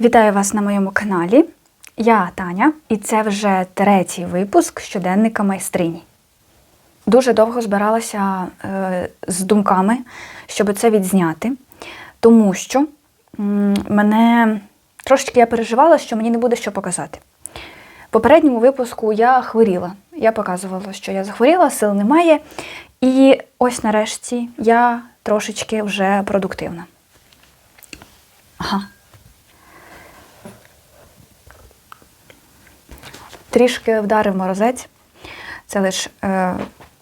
Вітаю вас на моєму каналі. Я Таня, і це вже третій випуск щоденника майстрині. Дуже довго збиралася е, з думками, щоб це відзняти, тому що мене трошечки я переживала, що мені не буде що показати. В попередньому випуску я хворіла. Я показувала, що я захворіла, сил немає. І ось нарешті я трошечки вже продуктивна. Трішки вдарив морозець. Це лише е,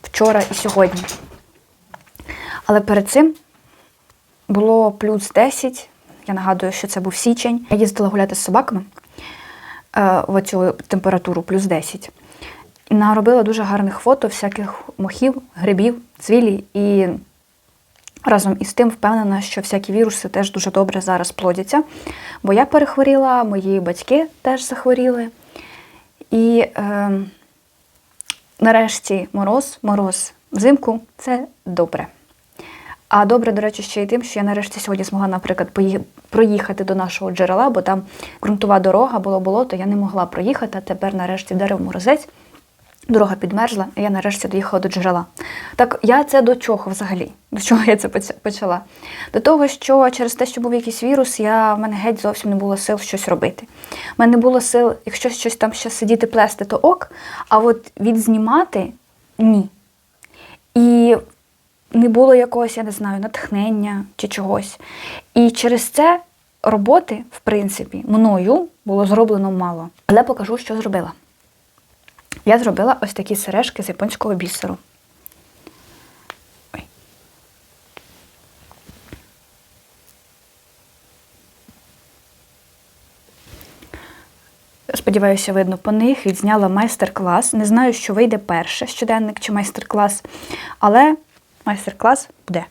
вчора і сьогодні. Але перед цим було плюс 10. Я нагадую, що це був січень. Я їздила гуляти з собаками е, в оцю температуру плюс 10. І наробила дуже гарних фото всяких мохів, грибів, цвілі. І разом із тим впевнена, що всякі віруси теж дуже добре зараз плодяться. Бо я перехворіла, мої батьки теж захворіли. І е, нарешті мороз, мороз взимку це добре. А добре, до речі, ще й тим, що я нарешті сьогодні змогла, наприклад, проїхати до нашого джерела, бо там ґрунтова дорога, було болото, я не могла проїхати, а тепер нарешті вдарив морозець. Дорога підмерзла, і я нарешті доїхала до джерела. Так я це до чого взагалі? До чого я це почала? До того, що через те, що був якийсь вірус, я в мене геть зовсім не було сил щось робити. У мене не було сил, якщо щось там ще сидіти плести, то ок, а от відзнімати ні. І не було якогось, я не знаю, натхнення чи чогось. І через це роботи, в принципі, мною було зроблено мало. Але покажу, що зробила. Я зробила ось такі сережки з японського бісеру. Ой. Сподіваюся, видно по них. Відзняла майстер-клас. Не знаю, що вийде перше щоденник чи майстер-клас, але майстер-клас буде.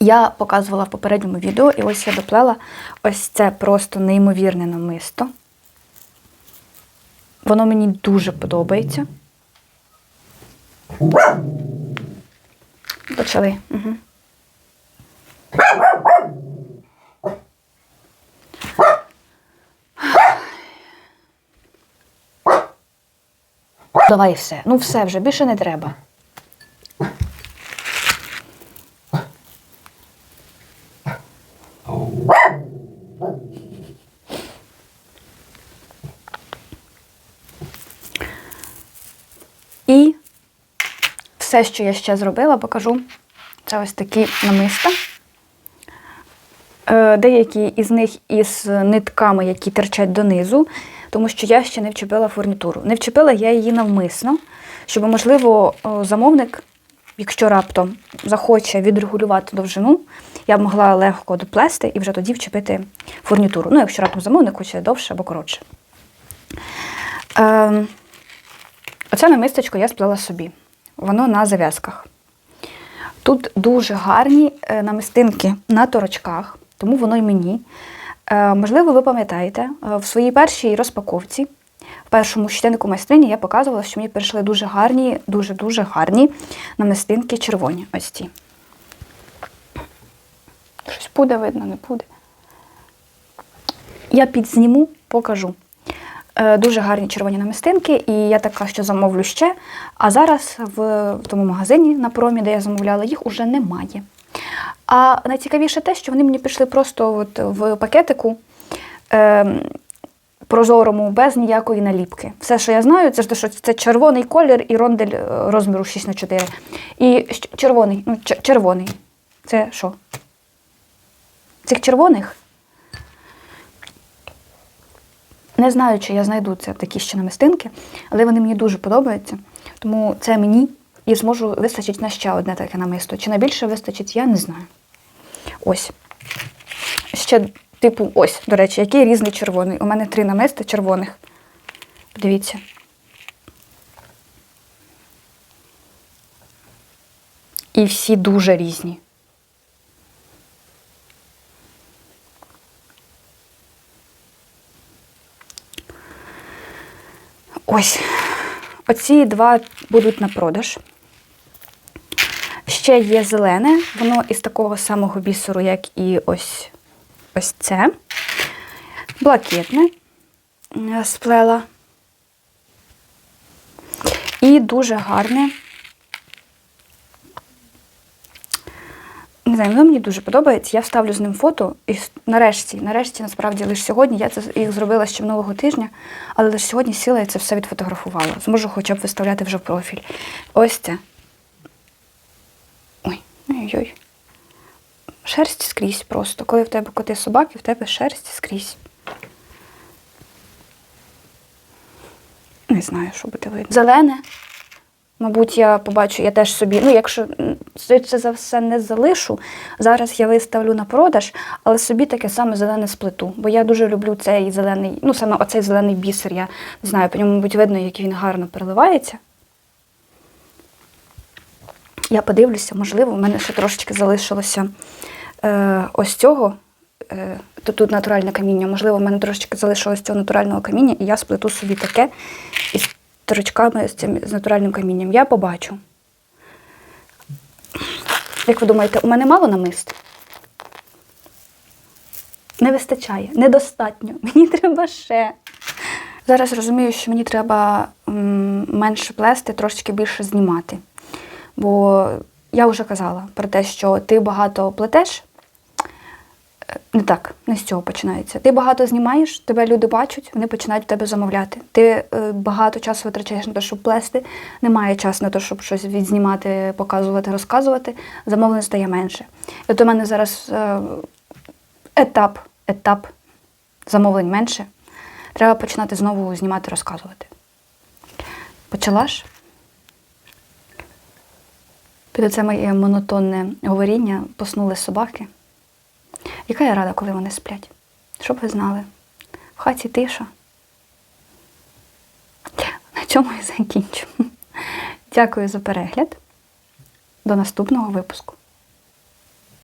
Я показувала в попередньому відео, і ось я доплела ось це просто неймовірне намисто. Воно мені дуже подобається. Почали. Угу. Давай все. Ну все вже, більше не треба. І все, що я ще зробила, покажу. Це ось такі намиста. Е, Деякі із них із нитками, які терчать донизу, тому що я ще не вчепила фурнітуру. Не вчепила я її навмисно, щоб, можливо, замовник, якщо раптом захоче відрегулювати довжину, я б могла легко доплести і вже тоді вчепити фурнітуру. Ну, якщо раптом замовник хоче довше або коротше. Е, Оце намисточко я сплела собі. Воно на зав'язках. Тут дуже гарні е, намистинки на торочках, тому воно й мені. Е, Можливо, ви пам'ятаєте, е, в своїй першій розпаковці, в першому щоденнику майстрині, я показувала, що мені прийшли дуже гарні, дуже-дуже гарні намистинки червоні. Ось ці. Щось буде видно, не буде. Я підзніму, покажу. Е, Дуже гарні червоні намистинки, і я така, що замовлю ще. А зараз в, тому магазині на промі, де я замовляла, їх уже немає. А найцікавіше те, що вони мені прийшли просто от в пакетику е, прозорому, без ніякої наліпки. Все, що я знаю, це ж що це червоний колір і рондель е, розміру 6х4. І червоний, ну, червоний. Це що? Цих червоних? Не знаю, чи я знайду це такі ще намистинки, але вони мені дуже подобаються. Тому це мені і зможу вистачить на ще одне таке намисто. Чи на більше вистачить, я не знаю. Ось. Ще, типу, ось, до речі, який різний червоний. У мене три намиста червоних. Подивіться. І всі дуже різні. Ось. Оці два будуть на продаж. Ще є зелене, воно із такого самого бісеру, як і ось, ось це. блакитне е, сплела. І дуже гарне. Не знаю, воно мені дуже подобається. Я вставлю з ним фото. І нарешті, нарешті, насправді, лише сьогодні. Я це їх зробила ще минулого тижня, але лише сьогодні сіла і це все відфотографувала. Зможу хоча б виставляти вже в профіль. Ось це. Ой, ой-ой. Шерсть скрізь просто. Коли в тебе коти собаки, в тебе шерсть скрізь. Не знаю, що буде видно. Зелене. Мабуть, я побачу, я теж собі, ну, якщо швидше за все не залишу, зараз я виставлю на продаж, але собі таке саме зелене сплету. Бо я дуже люблю цей зелений, ну саме оцей зелений бісер. Я не знаю, по ньому, мабуть, видно, як він гарно переливається. Я подивлюся, можливо, в мене ще трошечки залишилося е, ось цього. Е, то тут натуральне каміння. Можливо, в мене трошечки залишилось цього натурального каміння, і я сплету собі таке із торочками з цим з натуральним камінням. Я побачу. Як ви думаєте, у мене мало намист? Не вистачає, недостатньо. Мені треба ще. Зараз розумію, що мені треба менше плести, трошечки більше знімати. Бо я вже казала про те, що ти багато плетеш. Е, Не так, не з цього починається. Ти багато знімаєш, тебе люди бачать, вони починають в тебе замовляти. Ти е, багато часу витрачаєш на те, щоб плести, немає часу на те, щоб щось відзнімати, показувати, розказувати. Замовлень стає менше. І от у мене зараз е, етап, етап замовлень менше. Треба починати знову знімати, розказувати. Почала ж? Під це моє монотонне говоріння поснули собаки. Яка я рада, коли вони сплять? Щоб ви знали, в хаті тиша. На цьому і закінчу. Дякую за перегляд. До наступного випуску.